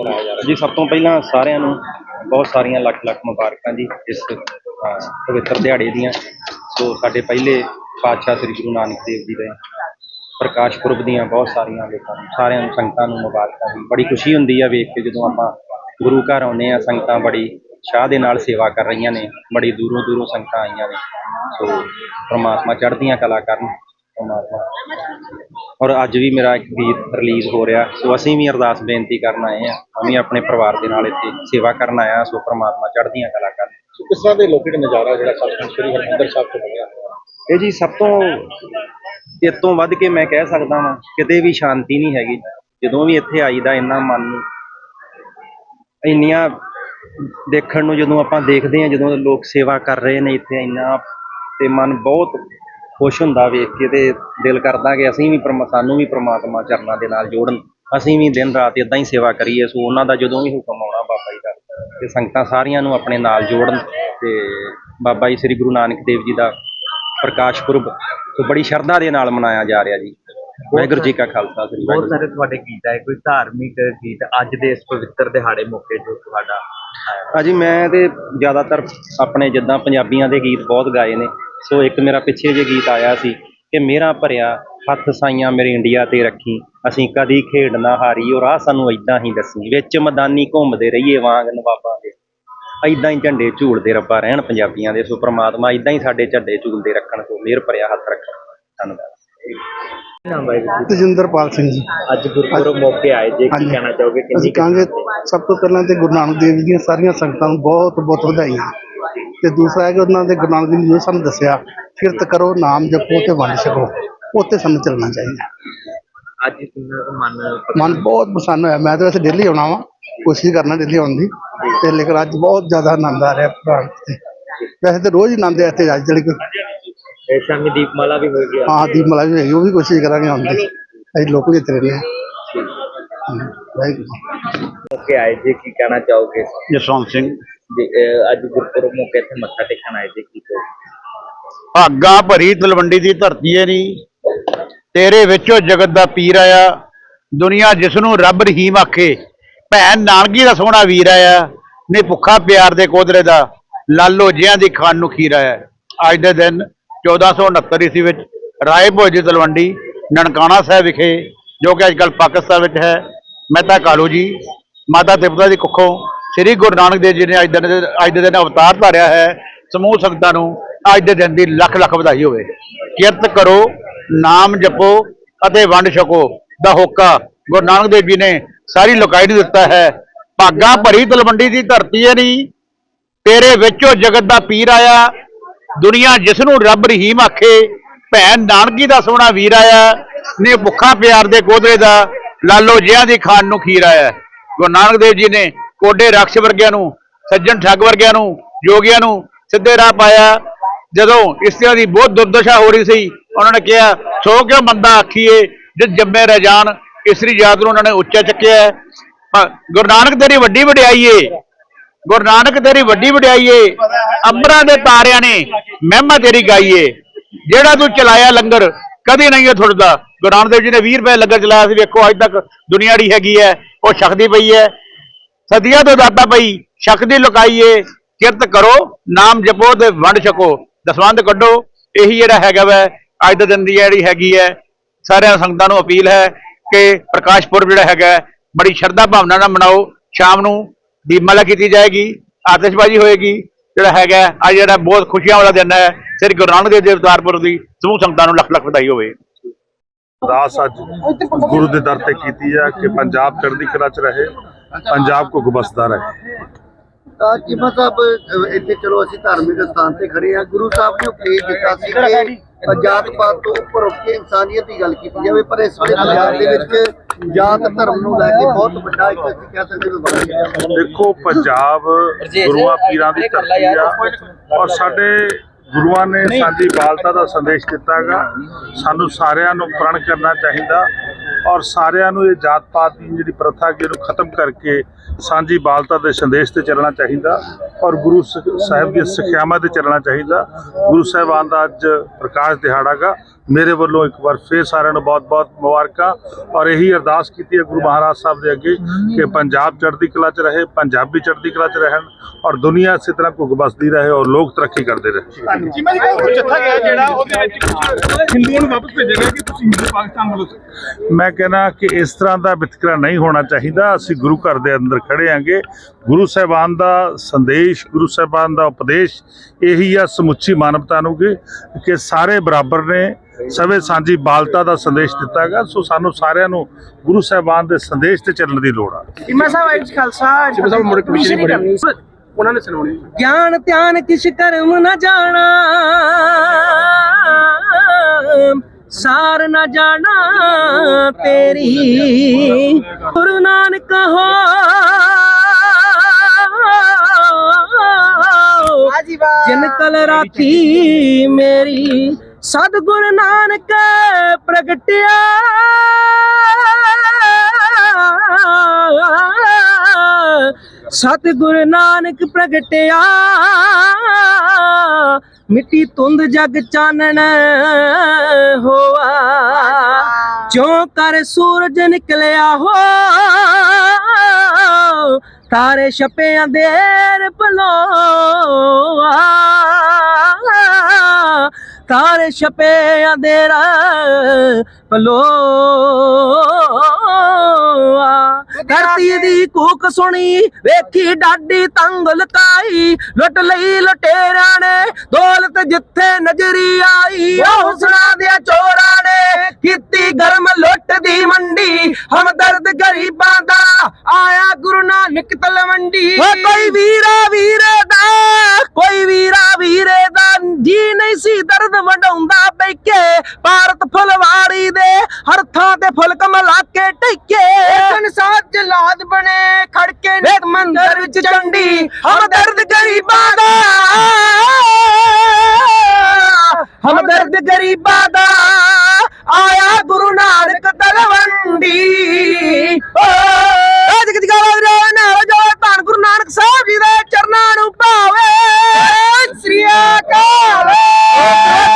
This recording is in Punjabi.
ਮਨਾਇਆ ਜਾ ਰਿਹਾ। ਜੀ, ਸਭ ਤੋਂ ਪਹਿਲਾਂ ਸਾਰਿਆਂ ਨੂੰ ਬਹੁਤ ਸਾਰੀਆਂ ਲੱਖ ਲੱਖ ਮੁਬਾਰਕਾਂ ਜੀ ਇਸ ਪਵਿੱਤਰ ਦਿਹਾੜੇ ਦੀਆਂ। ਸੋ ਸਾਡੇ ਪਹਿਲੇ ਪਾਤਸ਼ਾਹ ਸ੍ਰੀ ਗੁਰੂ ਨਾਨਕ ਦੇਵ ਜੀ ਦੇ ਪ੍ਰਕਾਸ਼ ਪੁਰਬ ਦੀਆਂ ਬਹੁਤ ਸਾਰੀਆਂ ਲੋਕਾਂ ਨੂੰ, ਸਾਰਿਆਂ ਨੂੰ ਸੰਗਤਾਂ ਨੂੰ ਮੁਬਾਰਕਾਂ ਜੀ। ਬੜੀ ਖੁਸ਼ੀ ਹੁੰਦੀ ਆ ਵੇਖ ਕੇ ਜਦੋਂ ਆਪਾਂ ਗੁਰੂ ਘਰ ਆਉਂਦੇ ਆ, ਸੰਗਤਾਂ ਬੜੀ ਸ਼ਾਹ ਦੇ ਨਾਲ ਸੇਵਾ ਕਰ ਰਹੀਆਂ ਨੇ, ਬੜੀ ਦੂਰੋਂ ਦੂਰੋਂ ਸੰਗਤਾਂ ਆਈਆਂ ਨੇ। ਸੋ ਪ੍ਰਮਾਤਮਾ ਚੜ੍ਹਦੀਆਂ ਕਲਾ ਕਰਨ। ਔਰ ਅੱਜ ਵੀ ਮੇਰਾ ਇੱਕ ਗੀਤ ਰਿਲੀਜ਼ ਹੋ ਰਿਹਾ। ਸੋ ਅਸੀਂ ਵੀ ਅਰਦਾਸ ਬੇਨਤੀ ਕਰਨ ਆਏ ਆ ਅਸੀਂ ਆਪਣੇ ਪਰਿਵਾਰ ਦੇ ਨਾਲ ਇੱਥੇ ਸੇਵਾ ਕਰਨ ਆਇਆ ਸੋ ਪ੍ਰਮਾਤਮਾ ਚੜ੍ਹਦੀਆਂ ਕਲਾ ਕਰਨ। ਸੋ ਕਿਸ ਤਰ੍ਹਾਂ ਦੇ ਲੋਕੀ ਦਾ ਨਜ਼ਾਰਾ ਜਿਹੜਾ ਸਤਿਗੁਰੂ ਸ੍ਰੀ ਹਰਿਮੰਦਰ ਸਾਹਿਬ ਤੋਂ ਹੋਇਆ ਇਹ ਜੀ ਸਭ ਤੋਂ ਇਸ ਤੋਂ ਵੱਧ ਕੇ ਮੈਂ ਕਹਿ ਸਕਦਾ ਵਾਂ ਕਿਤੇ ਵੀ ਸ਼ਾਂਤੀ ਨਹੀਂ ਹੈਗੀ। ਜਦੋਂ ਵੀ ਇੱਥੇ ਆਈਦਾ ਇੰਨਾ ਮਨ ਨੂੰ ਇੰਨੀਆਂ ਦੇਖਣ ਨੂੰ ਜਦੋਂ ਆਪਾਂ ਦੇਖਦੇ ਹਾਂ ਜਦੋਂ ਲੋਕ ਸੇਵਾ ਕਰ ਰਹੇ ਨੇ ਇੱਥੇ ਇੰਨਾ ਤੇ ਮਨ ਬਹੁਤ ਖੁਸ਼ ਹੁੰਦਾ ਵੇਖ ਕੇ ਤੇ ਦਿਲ ਕਰਦਾ ਕਿ ਅਸੀਂ ਵੀ ਪਰਮ ਸਾਨੂੰ ਵੀ ਪ੍ਰਮਾਤਮਾ ਚਰਨਾਂ ਦੇ ਨਾਲ ਜੋੜਨ। ਅਸੀਂ ਵੀ ਦਿਨ ਰਾਤ ਇਦਾਂ ਹੀ ਸੇਵਾ ਕਰੀਏ ਸੋ ਉਹਨਾਂ ਦਾ ਜਦੋਂ ਵੀ ਹੁਕਮ ਆਉਣਾ ਬਾਬਾ ਜੀ ਦਾ ਤੇ ਸੰਗਤਾਂ ਸਾਰੀਆਂ ਨੂੰ ਆਪਣੇ ਨਾਲ ਜੋੜਨ ਤੇ ਬਾਬਾ ਜੀ ਸ੍ਰੀ ਗੁਰੂ ਨਾਨਕ ਦੇਵ ਜੀ ਦਾ ਪ੍ਰਕਾਸ਼ ਪੁਰਬ ਸੋ ਬੜੀ ਸ਼ਰਧਾ ਦੇ ਨਾਲ ਮਨਾਇਆ ਜਾ ਰਿਹਾ ਜੀ। ਵਾਹਿਗੁਰੂ ਜੀ ਕਾ ਖਾਲਸਾ ਸ੍ਰੀ ਬਹੁਤ ਸਾਰੇ ਤੁਹਾਡੇ ਗੀਤ ਆਏ ਕੋਈ ਧਾਰਮਿਕ ਗੀਤ ਅੱਜ ਦੇ ਇਸ ਪਵਿੱਤਰ ਦਿਹਾੜੇ ਮੌਕੇ ਜੋ ਤੁਹਾਡਾ? ਹਾਂਜੀ ਮੈਂ ਤੇ ਜ਼ਿਆਦਾਤਰ ਆਪਣੇ ਜਿੱਦਾਂ ਪੰਜਾਬੀਆਂ ਦੇ ਗੀਤ ਬਹੁਤ ਗਾਏ ਨੇ। ਸੋ ਇੱਕ ਮੇਰਾ ਪਿੱਛੇ ਜੇ ਗੀਤ ਆਇਆ ਸੀ ਕਿ ਮੇਰਾ ਭਰਿਆ ਹੱਥ ਸਾਈਆਂ ਮੇਰੇ ਇੰਡੀਆ ਤੇ ਰੱਖੀ ਅਸੀਂ ਕਦੀ ਖੇਡ ਨਾ ਹਾਰੀ ਔਰ ਆ ਸਾਨੂੰ ਇਦਾਂ ਹੀ ਦੱਸੀ ਵਿੱਚ ਮੈਦਾਨੀ ਘੁੰਮਦੇ ਰਹੀਏ ਵਾਂਗ ਨਵਾਬਾਂ ਦੇ। ਇਦਾਂ ਹੀ ਝੰਡੇ ਝੂਲਦੇ ਰੱਬਾ ਰਹਿਣ ਪੰਜਾਬੀਆਂ ਦੇ ਸੋ ਪ੍ਰਮਾਤਮਾ ਇਦਾਂ ਹੀ ਸਾਡੇ ਝੰਡੇ ਝੂਲਦੇ ਰੱਖਣ ਸੋ ਮਿਹਰ ਭਰਿਆ ਹੱਥ ਰੱਖਣ। ਧੰਨਵਾਦ। ਨਾਮ ਤੇਜਿੰਦਰਪਾਲ ਸਿੰਘ ਜੀ। ਅੱਜ ਗੁਰਪੁਰਬ ਮੌਕੇ ਆਏ ਜੇ ਕੀ। ਕਹਿਣਾ ਚਾਹੋਗੇ ਕਿੰਨੀ ਕਹਾਂਗੇ ਸਭ ਤੋਂ ਪਹਿਲਾਂ ਤੇ ਗੁਰੂ ਨਾਨਕ ਦੇਵ ਜੀ ਦੀਆਂ ਸਾਰੀਆਂ ਸੰਗਤਾਂ ਨੂੰ ਬਹੁਤ ਬਹੁਤ ਵਧਾਈਆਂ। ਤੇ ਦੂਸਰਾ ਹੈ ਕਿ ਉਹਨਾਂ ਦੇ ਗੁਰੂ ਨਾਨਕ ਦੇਵ ਜੀ ਨੇ ਸਾਨੂੰ ਦੱਸਿਆ ਕਿਰਤ ਕਰੋ ਨਾਮ ਜਪੋ ਤੇ ਵੰਡ ਛਕੋ ਉੱਤੇ ਸਾਨੂੰ ਚੱਲਣਾ ਚਾਹੀਦਾ। ਅੱਜ ਕਿੰਨਾ ਮਨ ਮਨ ਬਹੁਤ ਪ੍ਰਸੰਨ ਹੋਇਆ। ਮੈਂ ਤਾਂ ਵੈਸੇ ਡੇਲੀ ਆਉਣਾ ਵਾ ਕੋਸ਼ਿਸ਼ ਕਰਨਾ ਡੇਲੀ ਆਉਣ ਦੀ ਤੇ ਲੇਕਿਨ ਅੱਜ ਬਹੁਤ ਜ਼ਿਆਦਾ ਆਨੰਦ ਆ ਰਿਹਾ ਪ੍ਰਾਣ ਤੇ। ਵੈਸੇ ਤੇ ਰੋਜ਼ ਹੀ ਆਨੰਦ ਹੈ ਇੱਥੇ ਅੱਜ ਜਿਹੜੀ ਕੋਈ ਇਹ ਸ਼ਾਮੀ ਦੀਪਮਾਲਾ ਵੀ ਹੋ ਗਈ ਹਾਂ ਦੀਪਮਾਲਾ ਵੀ ਉਹ ਵੀ ਕੋਸ਼ਿਸ਼ ਕਰਾਂਗੇ ਆਉਣ ਦੀ। ਅਸੀਂ ਲੋਕ ਵੀ ਇੱਥੇ ਰਹਿੰਦੇ ਹਾਂ। ਹਾਂ, ਵਾਹਿਗੁਰੂ। ਜੀ ਮੌਕੇ ਆਏ ਜੇ ਕੀ ਕਹਿਣਾ ਚਾਹੋਗੇ? ਜਸਵੰਤ ਸਿੰਘ। ਜੀ, ਅਹ ਅੱਜ ਗੁਰਪੁਰਬ ਮੌਕੇ ਇੱਥੇ ਮੱਥਾ ਟੇਕਣ ਆਏ ਜੇ ਕੀ ਕਹੋ ਭਾਗਾ ਭਰੀ ਤਲਵੰਡੀ ਦੀ ਧਰਤੀ ਏ ਨੀ। ਤੇਰੇ ਵਿੱਚੋਂ ਜਗਤ ਦਾ ਪੀਰ ਆਇਆ। ਦੁਨੀਆ ਜਿਸ ਨੂੰ ਰੱਬ ਰਹੀਮ ਆਖੇ ਭੈਣ ਨਾਨਕੀ ਦਾ ਸੋਹਣਾ ਵੀਰ ਆਇਆ। ਨੇ ਭੁੱਖਾ ਪਿਆਰ ਦੇ ਕੋਦਰੇ ਦਾ ਲਾਲੋ ਜਿਆਂ ਦੀ ਖਾਣ ਨੂੰ ਖੀਰ ਆਇਆ। ਅੱਜ ਦੇ ਦਿਨ 1469 ਈਸਵੀ ਵਿੱਚ ਰਾਏ ਭੋਜ ਦੀ ਤਲਵੰਡੀ ਨਨਕਾਣਾ ਸਾਹਿਬ ਵਿਖੇ ਜੋ ਕਿ ਅੱਜਕੱਲ ਪਾਕਿਸਤਾਨ ਵਿੱਚ ਹੈ। ਮਹਿਤਾ ਕਾਲੂ ਜੀ ਮਾਤਾ ਤਿਪਤਾ ਦੀ ਕੁੱਖੋਂ ਸ੍ਰੀ ਗੁਰੂ ਨਾਨਕ ਦੇਵ ਜੀ ਨੇ ਅੱਜ ਦੇ ਦਿਨ ਅੱਜ ਦੇ ਦਿਨ ਅਵਤਾਰ ਧਾਰਿਆ ਹੈ। ਸਮੂਹ ਸੰਗਤਾਂ ਨੂੰ ਅੱਜ ਦੇ ਦਿਨ ਦੀ ਲੱਖ ਲੱਖ ਵਧਾਈ ਹੋਵੇ। ਕਿਰਤ ਕਰੋ, ਨਾਮ ਜਪੋ ਅਤੇ ਵੰਡ ਛਕੋ। ਦਾ ਹੋਕਾ ਗੁਰੂ ਨਾਨਕ ਦੇਵ ਜੀ ਨੇ ਸਾਰੀ ਲੋਕਾਈ ਨੂੰ ਦਿੱਤਾ ਹੈ। ਭਾਗਾ ਭਰੀ ਤਲਵੰਡੀ ਦੀ ਧਰਤੀ ਹੈ ਨਹੀਂ ਤੇਰੇ ਵਿੱਚੋਂ ਜਗਤ ਦਾ ਪੀਰ ਆਇਆ। ਦੁਨੀਆ ਜਿਸ ਨੂੰ ਰੱਬ ਰਹੀਮ ਆਖੇ, ਭੈਣ ਨਾਨਕੀ ਦਾ ਸੋਹਣਾ ਵੀਰ ਆਇਆ। ਨੇ ਭੁੱਖਾ ਪਿਆਰ ਦੇ ਕੋਦਰੇ ਦਾ ਲਾਲੋ ਜਿਹਾਂ ਦੀ ਖਾਣ ਨੂੰ ਖੀਰ ਆਇਆ। ਗੁਰੂ ਨਾਨਕ ਦੇਵ ਜੀ ਨੇ ਕੋਡੇ ਰਕਸ਼ ਵਰਗਿਆਂ ਨੂੰ, ਸੱਜਣ ਠੱਗ ਵਰਗਿਆਂ ਨੂੰ ਯੋਗੀਆਂ ਨੂੰ ਸਿੱਧੇ ਰਾਹ ਪਾਇਆ। ਜਦੋਂ ਇਸ ਤਰ੍ਹਾਂ ਦੀ ਬਹੁਤ ਦੁਰਦਸ਼ਾ ਹੋ ਰਹੀ ਸੀ, ਉਹਨਾਂ ਨੇ ਕਿਹਾ, ਸੋ ਕਿਉਂ ਮੰਦਾ ਆਖੀਏ, ਜਿਸ ਜੰਮੇ ਰਹਿ ਜਾਣ ਇਸਤਰੀ ਯਾਦ ਨੂੰ ਉਹਨਾਂ ਨੇ ਉੱਚਾ ਚੱਕਿਆ ਗੁਰੂ ਨਾਨਕ ਤੇਰੀ ਵੱਡੀ ਵਡਿਆਈ ਏ ਗੁਰੂ ਨਾਨਕ ਤੇਰੀ ਵੱਡੀ ਵਡਿਆਈ ਏ ਅੰਬਰਾਂ ਦੇ ਤਾਰਿਆਂ ਨੇ ਮਹਿਮਾ ਤੇਰੀ ਗਾਈ ਏ ਜਿਹੜਾ ਤੂੰ ਚਲਾਇਆ ਲੰਗਰ, ਕਦੇ ਨਹੀਂ ਇਹ ਥੁੱਟਦਾ ਗੁਰੂ ਨਾਨਕ ਦੇਵ ਜੀ ਨੇ 20 ਰੁਪਏ ਲੰਗਰ ਚਲਾਇਆ ਸੀ, ਵੇਖੋ, ਅੱਜ ਤੱਕ ਦੁਨੀਆ ਦੀ ਹੈਗੀ ਹੈ, ਉਹ ਛਕਦੀ ਪਈ ਹੈ। ਸਦੀਆਂ ਤੋਂ ਦਾਤਾ ਪਈ ਸ਼ਕਤੀ ਲੁਕਾਈ ਏ। ਕਿਰਤ ਕਰੋ, ਨਾਮ ਜਪੋ ਤੇ ਵੰਡ ਛਕੋ। ਦਸਵੰਧ ਕੱਢੋ। ਇਹੀ ਜਿਹੜਾ ਹੈਗਾ ਵੈ, ਅੱਜ ਦੇ ਦਿਨ ਦੀ ਜਿਹੜੀ ਹੈਗੀ ਹੈ, ਸਾਰਿਆਂ ਸੰਗਤਾਂ ਨੂੰ ਅਪੀਲ ਹੈ ਕਿ ਪ੍ਰਕਾਸ਼ ਪੁਰਬ ਜਿਹੜਾ ਹੈਗਾ, ਬੜੀ ਸ਼ਰਧਾ ਭਾਵਨਾ ਨਾਲ ਮਨਾਓ। ਸ਼ਾਮ ਨੂੰ ਦੀਪਮਾਲਾ ਕੀਤੀ ਜਾਏਗੀ, ਆਤਿਸ਼ਬਾਜ਼ੀ ਹੋਏਗੀ। ਜਿਹੜਾ ਹੈਗਾ, ਅੱਜ ਜਿਹੜਾ ਬਹੁਤ ਖੁਸ਼ੀਆਂ ਵਾਲਾ ਦਿਨ ਹੈ, ਸ੍ਰੀ ਗੁਰੂ ਨਾਨਕ ਦੇਵ ਦੇ ਅਵਤਾਰ ਦੀ ਸਮੂਹ ਸੰਗਤਾਂ ਨੂੰ ਲੱਖ ਲੱਖ ਵਧਾਈ ਹੋਵੇ। ਅਰਦਾਸ ਅੱਜ ਗੁਰੂ ਦੇ ਦਰ ਤੇ ਕੀਤੀ ਹੈ ਕਿ ਪੰਜਾਬ ਚੜ੍ਹਦੀ ਕਲਾ ਚ ਰਹੇ। ਪੰਜਾਬ ਕੋ ਗੁਬਸਦਾ ਰਹੇ। ਤਾਂ ਚੀਮਾ ਸਾਹਿਬ ਇੱਥੇ ਚਲੋ ਅਸੀਂ ਧਾਰਮਿਕ ਸਥਾਨ ਤੇ ਖੜੇ ਆ ਗੁਰੂ ਸਾਹਿਬ ਨੇ ਉਪਦੇਸ਼ ਦਿੱਤਾ ਸੀ ਕਿ ਜਾਤ ਪਾਤ ਤੋਂ ਉੱਪਰ ਉੱਠ ਕੇ ਇਨਸਾਨੀਅਤ ਦੀ ਗੱਲ ਕੀਤੀ ਜਾਵੇ। ਪਰ ਇਸ ਵੇਲੇ ਪੰਜਾਬ ਦੇ ਵਿੱਚ ਜਾਤ ਧਰਮ ਨੂੰ ਲੈ ਕੇ ਬਹੁਤ ਵੱਡਾ ਇੱਕ ਅਸੀਂ ਕਹਿ ਸਕਦੇ ਹਾਂ ਬਣ ਗਿਆ ਦੇਖੋ ਪੰਜਾਬ ਗੁਰੂਆਂ ਪੀਰਾਂ ਦੀ ਧਰਤੀ ਆ ਔਰ ਸਾਡੇ ਗੁਰੂਆਂ ਨੇ ਸਾਡੀ ਬਾਲਤਾ ਦਾ ਸੰਦੇਸ਼ ਦਿੱਤਾ ਹੈਗਾ। ਸਾਨੂੰ ਸਾਰਿਆਂ ਨੂੰ ਪ੍ਰਣ ਕਰਨਾ ਚਾਹੀਦਾ। ਔਰ ਸਾਰਿਆਂ ਨੂੰ ਇਹ ਜਾਤ ਪਾਤ ਦੀ ਜਿਹੜੀ ਪ੍ਰਥਾ ਕਿ ਇਹਨੂੰ ਖਤਮ ਕਰਕੇ ਸਾਂਝੀ ਬਾਲਤਾ ਦੇ ਸੰਦੇਸ਼ ਤੇ ਚੱਲਣਾ ਚਾਹੀਦਾ ਔਰ ਗੁਰੂ ਸ- ਸਾਹਿਬ ਦੀ ਸਿੱਖਿਆਵਾਂ ਤੇ ਚੱਲਣਾ ਚਾਹੀਦਾ। ਗੁਰੂ ਸਾਹਿਬਾਨ ਦਾ ਅੱਜ ਪ੍ਰਕਾਸ਼ ਦਿਹਾੜਾ ਗਾ ਮੇਰੇ ਵੱਲੋਂ ਇੱਕ ਵਾਰ ਫੇਰ ਸਾਰਿਆਂ ਨੂੰ ਬਹੁਤ-ਬਹੁਤ ਮੁਬਾਰਕਾਂ ਔਰ ਇਹੀ ਅਰਦਾਸ ਕੀਤੀ ਹੈ ਗੁਰੂ ਮਹਾਰਾਜ ਸਾਹਿਬ ਦੇ ਅੱਗੇ ਕਿ ਪੰਜਾਬ ਚੜ੍ਹਦੀ ਕਲਾ 'ਚ ਰਹੇ ਪੰਜਾਬ ਚੜ੍ਹਦੀ ਕਲਾ 'ਚ ਰਹਿਣ ਔਰ ਦੁਨੀਆ ਇਸੇ ਤਰ੍ਹਾਂ ਘੁੱਗ ਬਸਦੀ ਰਹੇ ਔਰ ਲੋਕ ਤਰੱਕੀ ਕਰਦੇ ਰਹੇ। ਜਿਵੇਂ ਕੋਈ ਜੱਥਾ ਗਿਆ ਜਿਹੜਾ ਉਹਦੇ ਵਿੱਚ ਕੁਝ ਹਿੰਦੂਆਂ ਨੂੰ ਵਾਪਸ ਭੇਜਿਆ ਗਿਆ ਕਿ ਤੁਸੀਂ ਹਿੰਦੂ ਪਾਕਿਸਤਾਨ ਵੱਲੋਂ ਮੈਂ ਕਹਿੰਦਾ ਕਿ ਇਸ ਤਰ੍ਹਾਂ ਦਾ ਵਿਤਕਰਾ ਨਹੀਂ ਹੋਣਾ ਚਾਹੀਦਾ ਅਸੀਂ ਗੁਰੂ ਘਰ ਦੇ ਅੰਦਰ ਖੜੇ ਆਂਗੇ ਗੁਰੂ ਸਾਹਿਬਾਨ ਦਾ ਸੰਦੇਸ਼ ਗੁਰੂ ਸਾਹਿਬਾਨ ਦਾ ਉਪਦੇਸ਼ ਇਹੀ ਆ ਸਮੁੱਚੀ ਮਾਨਵਤਾ ਨੂੰ ਕਿ ਸਾਰੇ ਬਰਾਬਰ ਨੇ। ਸਵੇ ਸਾਂਝੀ ਬਾਲਤਾ ਦਾ ਸੰਦੇਸ਼ ਦਿੱਤਾ ਗਿਆ ਸੋ ਸਾਨੂੰ ਸਾਰਿਆਂ ਨੂੰ ਗੁਰੂ ਸਾਹਿਬਾਨ ਦੇ ਸੰਦੇਸ਼ ਤੇ ਚੱਲਣ ਦੀ ਲੋੜ ਆ। ਇਮਾ ਸਾਹਿਬ ਅੱਜ ਖਾਲਸਾ ਜਿਵੇਂ ਸਾਹਿਬ ਮੁੜ ਕੇ ਪਿੱਛੇ ਨਹੀਂ ਬੜੀ ਉਹਨਾਂ ਨੇ ਸੁਣਾਉਣੀ ਗਿਆਨ ਧਿਆਨ ਕਿਛ ਕਰਮ ਨ ਜਾਣਾ ਸਾਰ ਨ ਜਾਣਾ ਤੇਰੀ। ਗੁਰੂ ਨਾਨਕ ਹੋ। ਜਿਨ ਕਲ ਰਾਖੀ ਮੇਰੀ ਸਤਿਗੁਰ ਨਾਨਕ ਪ੍ਰਗਟਿਆ। ਸਤਿਗੁਰ ਨਾਨਕ ਪ੍ਰਗਟਿਆ। ਮਿੱਟੀ ਤੁੰਦ ਜਗ ਚਾਨਣ ਹੋਆ। ਚੋਂ ਕਰ ਸੂਰਜ ਨਿਕਲਿਆ ਹੋ। ਤਾਰੇ ਛਪੇ ਅੰਧੇਰ ਭਲੋਆ। ਤਾਰੇ ਛਪੇ ਅੰਧੇਰਾ ਭਲੋਆ ਦੀ ਕੂਕ ਸੁਣੀ ਵੇਖੀ ਡਾਡੀ ਤੰਗ ਲਕਾਈ। ਲੁੱਟ ਲਈ ਲਟੇਰਾਂ ਨੇ, ਦੌਲਤ ਜਿੱਥੇ ਨਜ਼ਰੀ ਆਈ। ਉਹ ਹੁਸਨਾ ਦੇ ਚੋਰਾਂ ਨੇ ਕੀਤੀ ਗਰਮ ਲੁੱਟ ਦੀ ਮੰਡੀ। ਹਮਦਰਦ ਗਰੀਬਾਂ ਦਾ ਆਇਆ ਗੁਰੂ ਨਾਨਕ ਤਲਵੰਡੀ। ਓ ਕੋਈ ਵੀਰਾ ਵੀਰੇ ਦਾ, ਕੋਈ ਵੀਰਾ ਵੀਰੇ ਦਾ, ਜੀ ਨਹੀਂ ਸੀ ਦਰਦ ਵਡਾਉਂਦਾ ਬੈਕੇ ਭਾਰਤ ਫੁਲਵਾੜੀ ਹਰ ਥਾਂ ਤੇ ਫੁੱਲ ਕਮਲਾ ਕੇ ਟਿਕੇ ਸੰਸਾਰ ਜਲਾਦ ਬਣੇ ਖੜਕੇ ਨਿਤ ਮੰਦਰ ਵਿੱਚ ਚੰਡੀ ਹਮਦਰਦ ਗਰੀਬਾਂ ਦਾ ਹਮਦਰਦ ਗਰੀਬਾਂ ਦਾ